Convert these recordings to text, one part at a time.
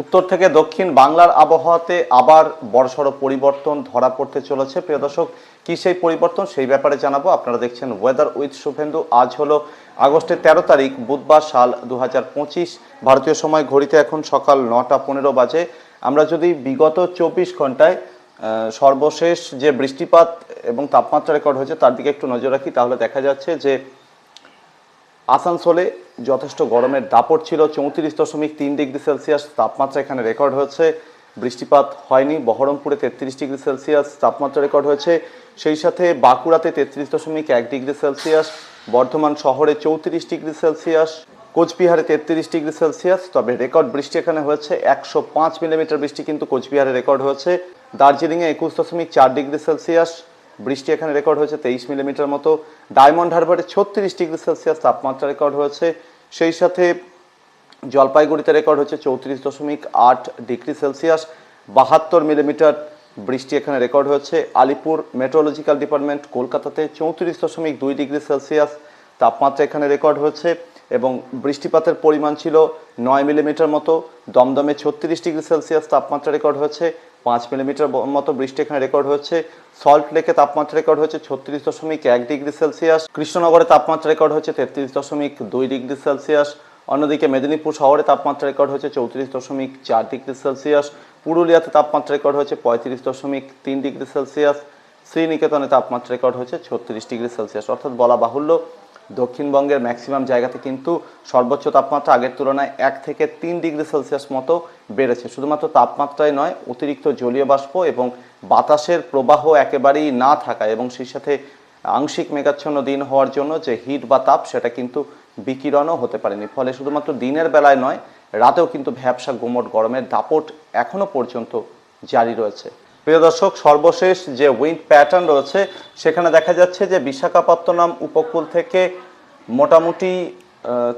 উত্তর থেকে দক্ষিণ বাংলার আবহাওয়াতে আবার বড়সড় পরিবর্তন ধরা পড়তে চলেছে। প্রিয় দর্শক, কি সেই পরিবর্তন? সেই ব্যাপারে জানাব। আপনারা দেখছেন ওয়েদার উইথ শুভেন্দু। আজ হলো আগস্টের তেরো তারিখ, বুধবার সাল দু হাজার পঁচিশ। ভারতীয় সময় ঘড়িতে এখন সকাল নটা পনেরো বাজে। আমরা যদি বিগত চব্বিশ ঘন্টায় সর্বশেষ যে বৃষ্টিপাত এবং তাপমাত্রা রেকর্ড হয়েছে, তার দিকে একটু নজর রাখি, তাহলে দেখা যাচ্ছে যে আসানসোলে যথেষ্ট গরমের দাপট ছিল, চৌত্রিশ দশমিক তিন ডিগ্রি সেলসিয়াস তাপমাত্রা এখানে রেকর্ড হয়েছে। বৃষ্টিপাত হয়নি, বহরমপুরে তেত্রিশ ডিগ্রি সেলসিয়াস তাপমাত্রা রেকর্ড হয়েছে। সেই সাথে বাঁকুড়াতে তেত্রিশ দশমিক এক ডিগ্রি সেলসিয়াস, বর্ধমান শহরে চৌত্রিশ ডিগ্রি সেলসিয়াস, কোচবিহারে তেত্রিশ ডিগ্রি সেলসিয়াস। তবে রেকর্ড বৃষ্টি এখানে হয়েছে, একশো পাঁচ মিলিমিটার বৃষ্টি কিন্তু কোচবিহারে রেকর্ড হয়েছে। দার্জিলিংয়ে একুশ দশমিক চার ডিগ্রি সেলসিয়াস বৃষ্টি এখানে রেকর্ড হয়েছে তেইশ মিলিমিটার মতো। ডায়মন্ড হারবারে ছত্রিশ ডিগ্রি সেলসিয়াস তাপমাত্রা রেকর্ড হয়েছে। সেই সাথে জলপাইগুড়িতে রেকর্ড হচ্ছে চৌত্রিশ দশমিক আট ডিগ্রি সেলসিয়াস। বাহাত্তর মিলিমিটার বৃষ্টি এখানে রেকর্ড হয়েছে। আলিপুর মেট্রোলজিক্যাল ডিপার্টমেন্ট কলকাতাতে চৌত্রিশ দশমিক দুই ডিগ্রি সেলসিয়াস তাপমাত্রা এখানে রেকর্ড হয়েছে এবং বৃষ্টিপাতের পরিমাণ ছিল নয় মিলিমিটার মতো। দমদমে ছত্রিশ ডিগ্রি সেলসিয়াস তাপমাত্রা রেকর্ড হয়েছে। পাঁচ মিলিমিটার মতো বৃষ্টি এখানে রেকর্ড হচ্ছে সল্ট লেকে তাপমাত্রা রেকর্ড হচ্ছে ছত্রিশ দশমিক এক ডিগ্রি সেলসিয়াস। কৃষ্ণনগরে তাপমাত্রা রেকর্ড হচ্ছে তেত্রিশ দশমিক দুই ডিগ্রি সেলসিয়াস। অন্যদিকে মেদিনীপুর শহরে তাপমাত্রা রেকর্ড হচ্ছে চৌত্রিশ দশমিক চার ডিগ্রি সেলসিয়াস। পুরুলিয়াতে তাপমাত্রা রেকর্ড হচ্ছে পঁয়ত্রিশ দশমিক তিন ডিগ্রি সেলসিয়াস। শ্রীনিকেতনে তাপমাত্রা রেকর্ড হচ্ছে ছত্রিশ ডিগ্রি সেলসিয়াস। অর্থাৎ বলা বাহুল্য দক্ষিণবঙ্গের ম্যাক্সিমাম জায়গাতে কিন্তু সর্বোচ্চ তাপমাত্রা আগের তুলনায় এক থেকে তিন ডিগ্রি সেলসিয়াস মতো বেড়েছে। শুধুমাত্র তাপমাত্রাই নয়, অতিরিক্ত জলীয় বাষ্প এবং বাতাসের প্রবাহ একেবারেই না থাকা এবং সেই সাথে আংশিক মেঘাচ্ছন্ন দিন হওয়ার জন্য যে হিট বা তাপ, সেটা কিন্তু বিকিরণও হতে পারেনি। ফলে শুধুমাত্র দিনের বেলায় নয়, রাতেও কিন্তু ভ্যাবসা গুমট গরমের দাপট এখনও পর্যন্ত জারি রয়েছে। প্রিয় দর্শক, সর্বশেষ যে উইন্ড প্যাটার্ন রয়েছে, সেখানে দেখা যাচ্ছে যে বিশাখাপত্তনম উপকূল থেকে মোটামুটি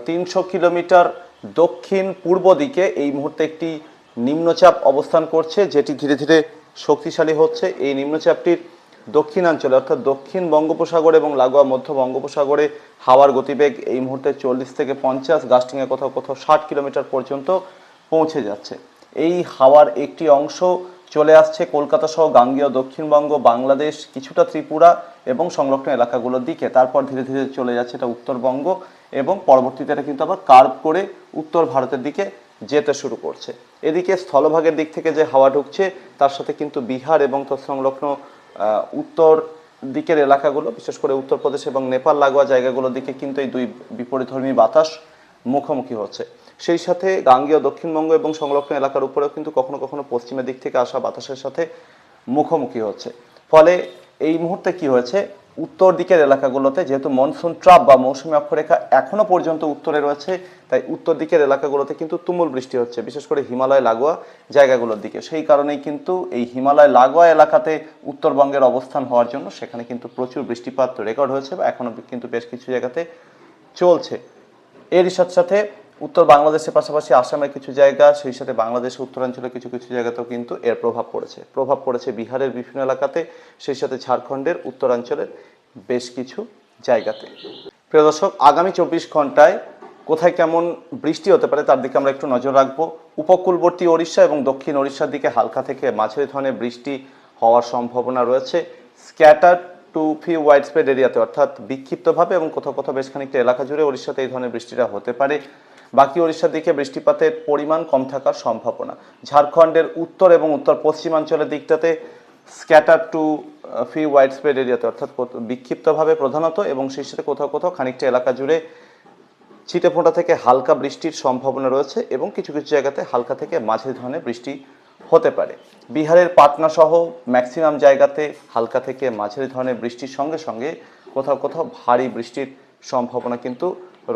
তিনশো কিলোমিটার দক্ষিণ পূর্ব দিকে এই মুহূর্তে একটি নিম্নচাপ অবস্থান করছে, যেটি ধীরে ধীরে শক্তিশালী হচ্ছে। এই নিম্নচাপটির দক্ষিণাঞ্চলে, অর্থাৎ দক্ষিণ বঙ্গোপসাগর এবং লাগোয়া মধ্য বঙ্গোপসাগরে হাওয়ার গতিবেগ এই মুহূর্তে চল্লিশ থেকে পঞ্চাশ গাস্টিংয়ে কোথাও কোথাও ষাট কিলোমিটার পর্যন্ত পৌঁছে যাচ্ছে। এই হাওয়ার একটি অংশ চলে আসছে কলকাতা সহ গাঙ্গেয় দক্ষিণবঙ্গ, বাংলাদেশ, কিছুটা ত্রিপুরা এবং সংরক্ষণ এলাকাগুলোর দিকে। তারপর ধীরে ধীরে চলে যাচ্ছে এটা উত্তরবঙ্গ এবং পরবর্তীতে এটা কিন্তু আবার কার্ভ করে উত্তর ভারতের দিকে যেতে শুরু করছে। এদিকে স্থলভাগের দিক থেকে যে হাওয়া ঢুকছে, তার সাথে কিন্তু বিহার এবং তৎসংলগ্ন উত্তর দিকের এলাকাগুলো, বিশেষ করে উত্তরপ্রদেশ এবং নেপাল লাগোয়া জায়গাগুলোর দিকে কিন্তু এই দুই বিপরীতধর্মী বাতাস মুখোমুখি হচ্ছে। সেই সাথে গাঙ্গেয় দক্ষিণবঙ্গ এবং সংলগ্ন এলাকার উপরেও কিন্তু কখনো কখনো পশ্চিমের দিক থেকে আসা বাতাসের সাথে মুখোমুখি হচ্ছে। ফলে এই মুহূর্তে কি হয়েছে? উত্তর দিকের এলাকাগুলোতে যেহেতু মনসুন ট্রাপ বা মৌসুমী অক্ষরেখা এখনও পর্যন্ত উত্তরে রয়েছে, তাই উত্তর দিকের এলাকাগুলোতে কিন্তু তুমুল বৃষ্টি হচ্ছে, বিশেষ করে হিমালয় লাগোয়া জায়গাগুলোর দিকে। সেই কারণেই কিন্তু এই হিমালয় লাগোয়া এলাকাতে উত্তরবঙ্গের অবস্থান হওয়ার জন্য সেখানে কিন্তু প্রচুর বৃষ্টিপাত রেকর্ড হয়েছে বা এখনও কিন্তু বেশ কিছু জায়গাতে চলছে। এরই সাথে সাথে উত্তর বাংলাদেশের পাশাপাশি আসামের কিছু জায়গা, সেই সাথে বাংলাদেশের উত্তরাঞ্চলের কিছু কিছু জায়গাতেও কিন্তু এর প্রভাব পড়েছে। প্রভাব পড়েছে বিহারের বিভিন্ন এলাকাতে, সেই সাথে ঝাড়খণ্ডের উত্তরাঞ্চলের বেশ কিছু জায়গাতে। প্রিয় দর্শক, আগামী চব্বিশ ঘন্টায় কোথায় কেমন বৃষ্টি হতে পারে তার দিকে আমরা একটু নজর রাখব। উপকূলবর্তী ওড়িশা এবং দক্ষিণ ওড়িশার দিকে হালকা থেকে মাঝারি ধরনের বৃষ্টি হওয়ার সম্ভাবনা রয়েছে। Scatter to fee widespread এরিয়াতে অর্থাৎ বিক্ষিপ্তভাবে এবং কোথাও কোথাও বেশ খানিকটা এলাকা জুড়ে ওড়িশাতে এই ধরনের বৃষ্টিটা হতে পারে। বাকি ওড়িশার দিকে বৃষ্টিপাতের পরিমাণ কম থাকার সম্ভাবনা। ঝাড়খণ্ডের উত্তর এবং উত্তর পশ্চিমাঞ্চলের দিকটাতে scatter to fee widespread এরিয়াতে অর্থাৎ বিক্ষিপ্তভাবে প্রধানত এবং সেই সাথে কোথাও কোথাও খানিকটা এলাকা জুড়ে ছিটে ফোঁটা থেকে হালকা বৃষ্টির সম্ভাবনা রয়েছে এবং কিছু কিছু জায়গাতে হালকা থেকে মাঝারি ধরনের বৃষ্টি হতে পারে। বিহারের পাটনা সহ ম্যাক্সিমাম জায়গাতে হালকা থেকে মাঝারি ধরনের বৃষ্টির সঙ্গে সঙ্গে কোথাও কোথাও ভারী বৃষ্টির সম্ভাবনা কিন্তু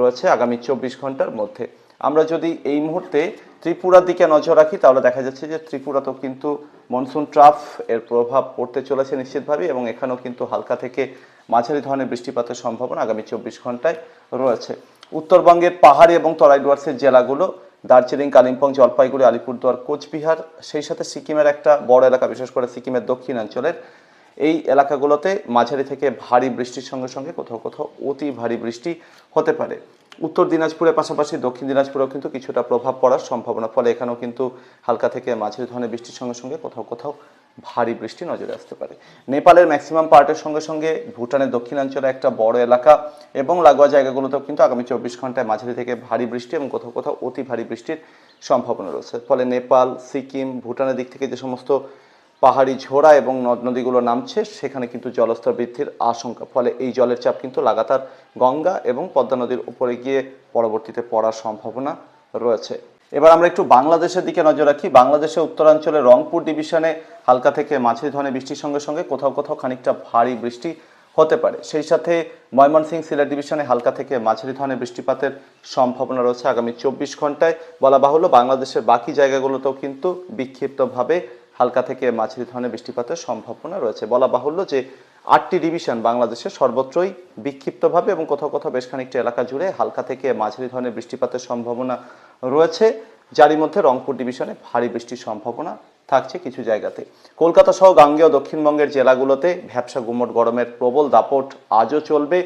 রয়েছে আগামী চব্বিশ ঘণ্টার মধ্যে। আমরা যদি এই মুহূর্তে ত্রিপুরার দিকে নজর রাখি, তাহলে দেখা যাচ্ছে যে ত্রিপুরাতেও কিন্তু মনসুন ট্রাফ এর প্রভাব পড়তে চলেছে নিশ্চিতভাবে এবং এখানেও কিন্তু হালকা থেকে মাঝারি ধরনের বৃষ্টিপাতের সম্ভাবনা আগামী চব্বিশ ঘন্টায় রয়েছে। উত্তরবঙ্গের পাহাড়ি এবং তরাই ডুয়ার্সের জেলাগুলো, দার্জিলিং, কালিম্পং, জলপাইগুড়ি, আলিপুরদুয়ার, কোচবিহার, সেই সাথে সিকিমের একটা বড় এলাকা, বিশেষ করে সিকিমের দক্ষিণাঞ্চলের এই এলাকাগুলোতে মাঝারি থেকে ভারী বৃষ্টির সঙ্গে সঙ্গে কোথাও কোথাও অতি ভারী বৃষ্টি হতে পারে। উত্তর দিনাজপুরের পাশাপাশি দক্ষিণ দিনাজপুরেও কিন্তু কিছুটা প্রভাব পড়ার সম্ভাবনা, ফলে এখানেও কিন্তু হালকা থেকে মাঝারি ধরনের বৃষ্টির সঙ্গে সঙ্গে কোথাও কোথাও ভারী বৃষ্টি নজরে আসতে পারে। নেপালের ম্যাক্সিমাম পার্টের সঙ্গে সঙ্গে ভুটানের দক্ষিণাঞ্চলে একটা বড় এলাকা এবং লাগোয়া জায়গাগুলোতেও কিন্তু আগামী চব্বিশ ঘন্টায় মাঝারি থেকে ভারী বৃষ্টি এবং কোথাও কোথাও অতি ভারী বৃষ্টির সম্ভাবনা রয়েছে। ফলে নেপাল, সিকিম, ভুটানের দিক থেকে যে সমস্ত পাহাড়ি ঝোড়া এবং নদ নদীগুলো নামছে, সেখানে কিন্তু জলস্তর বৃদ্ধির আশঙ্কা। ফলে এই জলের চাপ কিন্তু লাগাতার গঙ্গা এবং পদ্মা নদীর উপরে গিয়ে পরবর্তীতে পড়ার সম্ভাবনা রয়েছে। এবার আমরা একটু বাংলাদেশের দিকে নজর রাখি। বাংলাদেশের উত্তরাঞ্চলে রংপুর ডিভিশনে হালকা থেকে মাঝারি ধরনের বৃষ্টির সঙ্গে সঙ্গে কোথাও কোথাও খানিকটা ভারী বৃষ্টি হতে পারে। সেই সাথে ময়মনসিংহ সিলেট ডিভিশনে হালকা থেকে মাঝারি ধরনের বৃষ্টিপাতের সম্ভাবনা রয়েছে আগামী চব্বিশ ঘন্টায়। বলা বাহুল্য, বাংলাদেশের বাকি জায়গাগুলোতেও কিন্তু বিক্ষিপ্তভাবে হালকা থেকে মাঝারি ধরনের বৃষ্টিপাতের সম্ভাবনা রয়েছে। বলা বাহুল্য যে আটটি ডিভিশন বাংলাদেশের সর্বত্রই বিক্ষিপ্তভাবে এবং কোথাও কোথাও বেশ খানিকটা এলাকা জুড়ে হালকা থেকে মাঝারি ধরনের বৃষ্টিপাতের সম্ভাবনা রয়েছে। যারই মধ্যে রংপুর ডিভিশনে ভারী বৃষ্টির সম্ভাবনা থাকছে কিছু জায়গাতে। কলকাতা সহ গাঙ্গেয় দক্ষিণবঙ্গের জেলাগুলোতে ভ্যাবসা গুমট গরমের প্রবল দাপট আজও চলবে।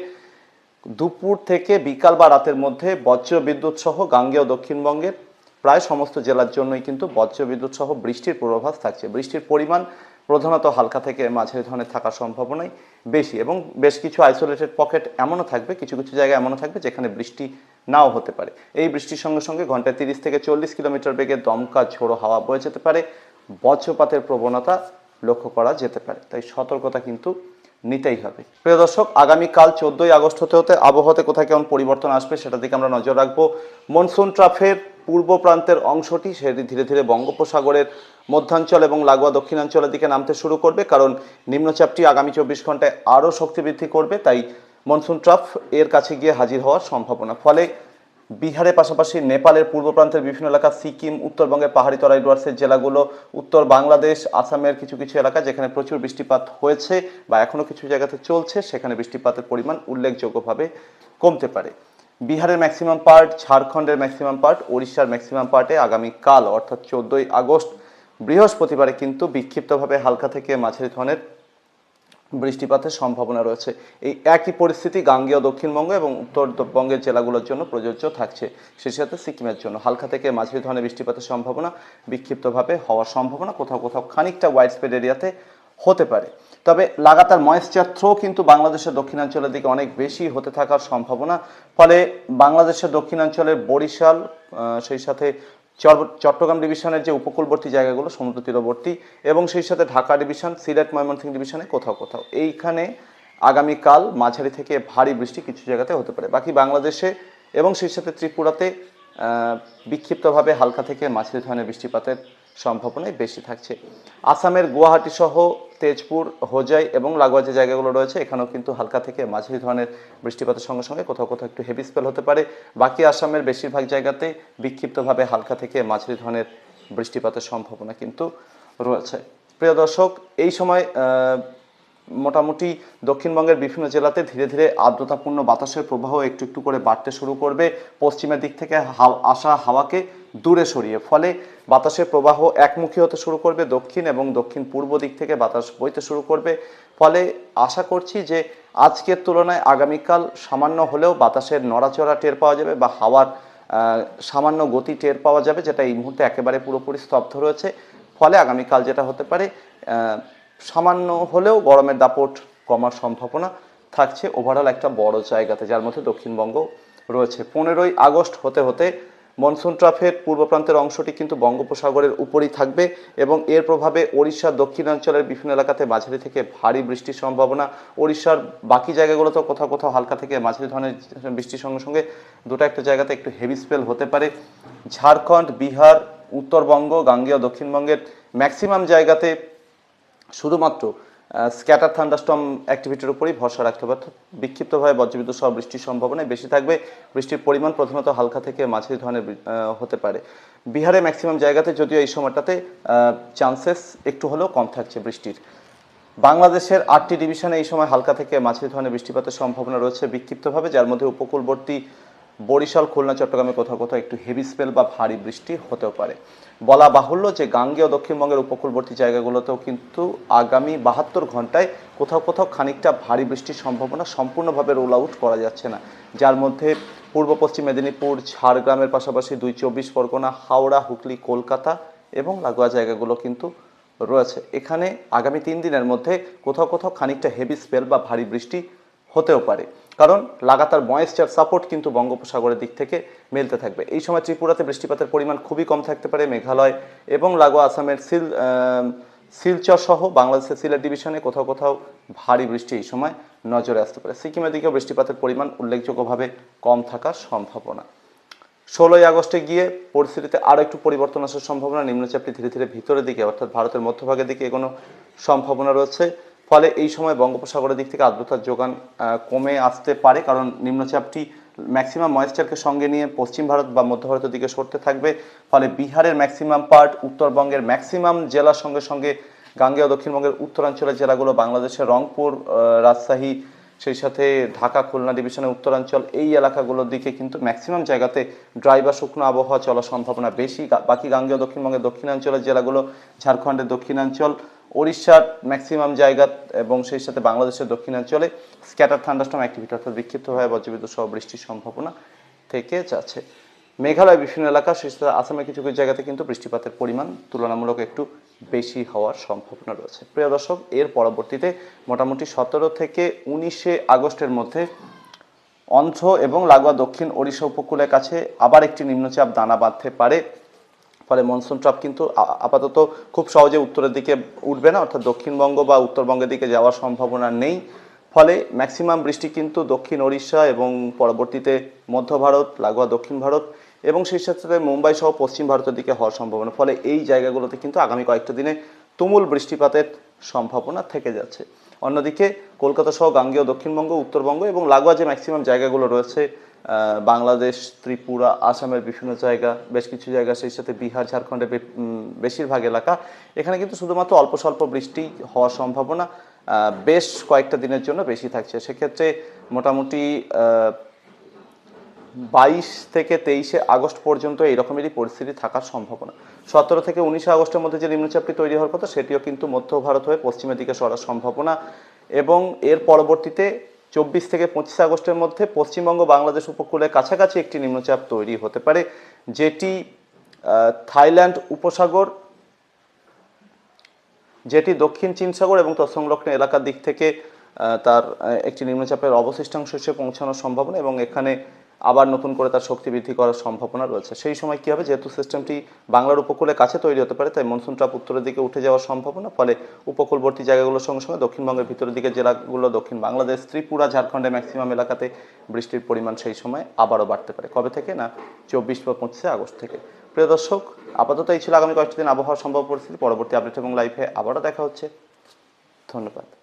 দুপুর থেকে বিকাল বা রাতের মধ্যে বজ্র বিদ্যুৎ সহ গাঙ্গেয় দক্ষিণবঙ্গের প্রায় সমস্ত জেলার জন্যই কিন্তু বজ্র বিদ্যুৎ সহ বৃষ্টির পূর্বাভাস থাকছে। বৃষ্টির পরিমাণ প্রধানত হালকা থেকে মাঝারি ধরনের থাকার সম্ভাবনাই বেশি এবং বেশ কিছু আইসোলেটেড পকেট এমনও থাকবে, কিছু কিছু জায়গায় এমনও থাকবে যেখানে বৃষ্টি নাও হতে পারে। এই বৃষ্টির সঙ্গে সঙ্গে ঘন্টায় তিরিশ থেকে চল্লিশ কিলোমিটার বেগে দমকা ঝোড়ো হাওয়া বয়ে যেতে পারে। বজ্রপাতের প্রবণতা লক্ষ্য করা যেতে পারে। তাই সতর্কতা কিন্তু নিতেই হবে। প্রিয় দর্শক, আগামীকাল চোদ্দই আগস্ট হতে হতে আবহাওয়াতে কোথায় কেমন পরিবর্তন আসবে সেটা দিকে আমরা নজর রাখব। মনসুন ট্রাফের পূর্ব প্রান্তের অংশটি, সেটি ধীরে ধীরে বঙ্গোপসাগরের মধ্যাঞ্চল এবং লাগোয়া দক্ষিণাঞ্চলের দিকে নামতে শুরু করবে, কারণ নিম্নচাপটি আগামী চব্বিশ ঘন্টায় আরও শক্তি বৃদ্ধি করবে, তাই মনসুন ট্রাফ এর কাছে গিয়ে হাজির হওয়ার সম্ভাবনা। ফলে বিহারের পাশাপাশি নেপালের পূর্ব প্রান্তের বিভিন্ন এলাকা, সিকিম, উত্তরবঙ্গের পাহাড়ি তরাই ডুয়ার্সের জেলাগুলো, উত্তর বাংলাদেশ, আসামের কিছু কিছু এলাকা যেখানে প্রচুর বৃষ্টিপাত হয়েছে বা এখনও কিছু জায়গাতে চলছে, সেখানে বৃষ্টিপাতের পরিমাণ উল্লেখযোগ্যভাবে কমতে পারে। বিহারের ম্যাক্সিমাম পার্ট, ঝাড়খণ্ডের ম্যাক্সিমাম পার্ট, ওড়িশার ম্যাক্সিমাম পার্টে আগামীকাল, অর্থাৎ চোদ্দোই আগস্ট, বৃহস্পতিবারে কিন্তু বিক্ষিপ্তভাবে হালকা থেকে মাঝারি ধরনের বৃষ্টিপাতের সম্ভাবনা রয়েছে। এই একই পরিস্থিতি গাঙ্গেয় দক্ষিণবঙ্গ এবং উত্তরবঙ্গের জেলাগুলোর জন্য প্রযোজ্য থাকছে। সেই সাথে সিকিমের জন্য। হালকা থেকে মাঝারি ধরনের বৃষ্টিপাতের সম্ভাবনা বিক্ষিপ্তভাবে হওয়ার সম্ভাবনা। কোথাও কোথাও খানিকটা ওয়াইড স্প্রেড এরিয়াতে হতে পারে। তবে লাগাতার ময়েশ্চার থ্রো কিন্তু বাংলাদেশের দক্ষিণাঞ্চলের দিকে অনেক বেশি হতে থাকার সম্ভাবনা। ফলে বাংলাদেশের দক্ষিণাঞ্চলের বরিশাল সেই সাথে চট্টগ্রাম ডিভিশনের যে উপকূলবর্তী জায়গাগুলো, সমুদ্র তীরবর্তী, এবং সেই সাথে ঢাকা ডিভিশন, সিলেট, ময়মনসিংহ ডিভিশনে কোথাও কোথাও। এইখানে আগামীকাল মাঝারি থেকে ভারী বৃষ্টি কিছু জায়গাতে হতে পারে। বাকি বাংলাদেশে এবং সেই সাথে ত্রিপুরাতে বিক্ষিপ্তভাবে হালকা থেকে মাঝারি ধরনের বৃষ্টিপাতের সম্ভাবনাই বেশি থাকছে। আসামের গুয়াহাটি সহ তেজপুর, হোজাই এবং লাগোয়া যে জায়গাগুলো রয়েছে, এখানেও কিন্তু হালকা থেকে মাঝারি ধরনের বৃষ্টিপাতের সঙ্গে সঙ্গে কোথাও কোথাও একটু হেভি স্পেল হতে পারে। বাকি আসামের বেশিরভাগ জায়গাতে বিক্ষিপ্তভাবে হালকা থেকে মাঝারি ধরনের বৃষ্টিপাতের সম্ভাবনা কিন্তু রয়েছে। প্রিয় দর্শক, এই সময় মোটামুটি দক্ষিণবঙ্গের বিভিন্ন জেলাতে ধীরে ধীরে আর্দ্রতাপূর্ণ বাতাসের প্রবাহ একটু একটু করে বাড়তে শুরু করবে। পশ্চিমের দিক থেকে আসা হাওয়াকে দূরে সরিয়ে, ফলে বাতাসের প্রবাহ একমুখী হতে শুরু করবে দক্ষিণ এবং দক্ষিণ পূর্ব দিক থেকে বাতাস বইতে শুরু করবে। ফলে আশা করছি যে আজকের তুলনায় আগামীকাল সামান্য হলেও বাতাসের নড়াচড়া টের পাওয়া যাবে বা হাওয়ার সামান্য গতি টের পাওয়া যাবে, যেটা এই মুহূর্তে একেবারে পুরোপুরি স্তব্ধ রয়েছে। ফলে আগামীকাল যেটা হতে পারে সামান্য হলেও গরমের দাপট কমার সম্ভাবনা থাকছে। ওভারঅল একটা বড় জায়গাতে, যার মধ্যে দক্ষিণবঙ্গ রয়েছে। পনেরোই আগস্ট হতে হতে মনসুন ট্রাফের পূর্ব প্রান্তের অংশটি কিন্তু বঙ্গোপসাগরের উপরই থাকবে এবং এর প্রভাবে ওড়িশার দক্ষিণাঞ্চলের বিভিন্ন এলাকাতে মাঝারি থেকে ভারী বৃষ্টির সম্ভাবনা। ওড়িশার বাকি জায়গাগুলোতেও কোথাও কোথাও হালকা থেকে মাঝারি ধরনের বৃষ্টির সঙ্গে সঙ্গে দুটো একটা জায়গাতে একটু হেভি স্পেল হতে পারে। ঝাড়খণ্ড, বিহার, উত্তরবঙ্গ, গাঙ্গেয় দক্ষিণবঙ্গের ম্যাক্সিমাম জায়গাতে শুধুমাত্র স্ক্যাটার থান্ডারস্টম অ্যাক্টিভিটির উপরই ভরসা রাখতে হবে। অর্থাৎ বিক্ষিপ্তভাবে বজ্রবিদ্যুৎ সহ বৃষ্টির সম্ভাবনাই বেশি থাকবে। বৃষ্টির পরিমাণ প্রধানত হালকা থেকে মাঝারি ধরনের হতে পারে। বিহারে ম্যাক্সিমাম জায়গাতে যদিও এই সময়টাতে চান্সেস একটু হলেও কম থাকছে বৃষ্টির। বাংলাদেশের আটটি ডিভিশনে এই সময় হালকা থেকে মাঝারি ধরনের বৃষ্টিপাতের সম্ভাবনা রয়েছে বিক্ষিপ্তভাবে, যার মধ্যে উপকূলবর্তী বরিশাল, খুলনা চট্টগ্রামে কোথাও কোথাও একটু হেভি স্পেল বা ভারী বৃষ্টি হতেও পারে। বলা বাহুল্য যে গাঙ্গেয় দক্ষিণবঙ্গের উপকূলবর্তী জায়গাগুলোতেও কিন্তু আগামী বাহাত্তর ঘন্টায় কোথাও কোথাও খানিকটা ভারী বৃষ্টির সম্ভাবনা সম্পূর্ণভাবে রোল আউট করা যাচ্ছে না। যার মধ্যে পূর্ব পশ্চিম মেদিনীপুর, ঝাড়গ্রামের পাশাপাশি দুই চব্বিশ পরগনা, হাওড়া, হুগলি, কলকাতা এবং লাগোয়া জায়গাগুলো কিন্তু রয়েছে। এখানে আগামী তিন দিনের মধ্যে কোথাও কোথাও খানিকটা হেভি স্পেল বা ভারী বৃষ্টি হতেও পারে। কারণ লাগাতার ময়েশ্চার সাপোর্ট কিন্তু বঙ্গোপসাগরের দিক থেকে মিলতে থাকবে। এই সময় ত্রিপুরাতে বৃষ্টিপাতের পরিমাণ খুবই কম থাকতে পারে মেঘালয় এবং লাগোয়া আসামের সিল শিলচর সহ বাংলাদেশের সিলেট ডিভিশনে কোথাও কোথাও ভারী বৃষ্টি এই সময় নজরে আসতে পারে। সিকিমের দিকেও বৃষ্টিপাতের পরিমাণ উল্লেখযোগ্যভাবে কম থাকার সম্ভাবনা। ষোলোই আগস্টে গিয়ে পরিস্থিতিতে আরও একটু পরিবর্তন আসার সম্ভাবনা। নিম্নচাপটি ধীরে ধীরে ভিতরের দিকে, অর্থাৎ ভারতের মধ্যভাগের দিকে এগোনো সম্ভাবনা রয়েছে। ফলে এই সময় বঙ্গোপসাগরের দিক থেকে আর্দ্রতার যোগান কমে আসতে পারে, কারণ নিম্নচাপটি ম্যাক্সিমাম ময়েশ্চারকে সঙ্গে নিয়ে পশ্চিম ভারত বা মধ্য ভারতের দিকে সরতে থাকবে। ফলে বিহারের ম্যাক্সিমাম পার্ট উত্তরবঙ্গের ম্যাক্সিমাম জেলার সঙ্গে সঙ্গে গাঙ্গেয় দক্ষিণবঙ্গের উত্তরাঞ্চলের জেলাগুলো, বাংলাদেশের রংপুর রাজশাহী, সেই সাথে ঢাকা, খুলনা ডিভিশনের উত্তরাঞ্চল, এই এলাকাগুলোর দিকে কিন্তু ম্যাক্সিমাম জায়গাতে ড্রাই বা শুকনো আবহাওয়া চলার সম্ভাবনা বেশি। বাকি গাঙ্গেয় দক্ষিণবঙ্গের দক্ষিণাঞ্চলের জেলাগুলো, ঝাড়খণ্ডের দক্ষিণাঞ্চল ওড়িশার ম্যাক্সিমাম জায়গা এবং সেই সাথে বাংলাদেশের দক্ষিণাঞ্চলে স্ক্যাটার থান্ডাস্টম অ্যাক্টিভিটি অর্থাৎ বিক্ষিপ্তভাবে বজ্রবিদ্যুৎ সহ বৃষ্টির সম্ভাবনা থেকে যাচ্ছে। মেঘালয়, বিভিন্ন এলাকা, সেই সাথে আসামের কিছু কিছু জায়গাতে কিন্তু বৃষ্টিপাতের পরিমাণ তুলনামূলক একটু বেশি হওয়ার সম্ভাবনা রয়েছে। প্রিয় দর্শক, এর পরবর্তীতে মোটামুটি সতেরো থেকে উনিশে আগস্টের মধ্যে অন্ধ্র এবং লাগোয়া দক্ষিণ ওড়িশা উপকূলের কাছে আবার একটি নিম্নচাপ দানা বাঁধতে পারে। ফলে মনসুন ট্রাপ কিন্তু আপাতত খুব সহজে উত্তরের দিকে উঠবে না, অর্থাৎ দক্ষিণবঙ্গ বা উত্তরবঙ্গের দিকে যাওয়ার সম্ভাবনা নেই। ফলে ম্যাক্সিমাম বৃষ্টি কিন্তু দক্ষিণ ওড়িশা এবং পরবর্তীতে মধ্য ভারত, লাগোয়া দক্ষিণ ভারত এবং সেই সাথে মুম্বাই সহ পশ্চিম ভারতের দিকে হওয়ার সম্ভাবনা। ফলে এই জায়গাগুলোতে কিন্তু আগামী কয়েকটা দিনে তুমুল বৃষ্টিপাতের সম্ভাবনা থেকে যাচ্ছে। অন্যদিকে কলকাতা সহ গাঙ্গেয় দক্ষিণবঙ্গ, উত্তরবঙ্গ এবং লাগোয়া যে ম্যাক্সিমাম জায়গাগুলো রয়েছে বাংলাদেশ, ত্রিপুরা, আসামের বিভিন্ন জায়গা, বেশ কিছু জায়গা সেই সাথে বিহার ঝাড়খণ্ডের বেশিরভাগ এলাকা। এখানে কিন্তু শুধুমাত্র অল্প স্বল্প বৃষ্টি হওয়ার সম্ভাবনা বেশ কয়েকটা দিনের জন্য বেশি থাকছে। সেক্ষেত্রে মোটামুটি বাইশ থেকে তেইশে আগস্ট পর্যন্ত এইরকমেরই পরিস্থিতি থাকার সম্ভাবনা। সতেরো থেকে উনিশে আগস্টের মধ্যে যে নিম্নচাপটি তৈরি হওয়ার কথা, সেটিও কিন্তু মধ্য ভারত হয়ে পশ্চিমের দিকে সরার সম্ভাবনা এবং এর পরবর্তীতে চব্বিশ থেকে পঁচিশে আগস্টের মধ্যে পশ্চিমবঙ্গ বাংলাদেশ উপকূলের কাছাকাছি একটি নিম্নচাপ তৈরি হতে পারে, যেটি থাইল্যান্ড উপসাগর, যেটি দক্ষিণ চীন সাগর এবং তৎসংলগ্ন এলাকার দিক থেকে তার একটি নিম্নচাপের অবশিষ্টাংশ হিসেবে পৌঁছানোর সম্ভাবনা এবং এখানে আবার নতুন করে তার শক্তি বৃদ্ধি করার সম্ভাবনা রয়েছে। সেই সময় কী হবে? যেহেতু সিস্টেমটি বাংলার উপকূলে কাছে তৈরি হতে পারে, তাই মনসুন ট্রাপ উত্তরের দিকে উঠে যাওয়ার সম্ভাবনা, ফলে উপকূলবর্তী জায়গাগুলোর সঙ্গে সঙ্গে দক্ষিণবঙ্গের ভিতরের দিকে জেলাগুলো, দক্ষিণ বাংলাদেশ, ত্রিপুরা ঝাড়খণ্ডের ম্যাক্সিমাম এলাকাতে বৃষ্টির পরিমাণ সেই সময় আবারও বাড়তে পারে। কবে থেকে? না, চব্বিশ বা পঁচিশে আগস্ট থেকে। প্রিয় দর্শক, আপাতত এই ছিল আগামী কয়েকটি দিন আবহাওয়া সম্ভব পরিস্থিতি। পরবর্তী আপডেট এবং লাইভে আবারও দেখা হচ্ছে। ধন্যবাদ।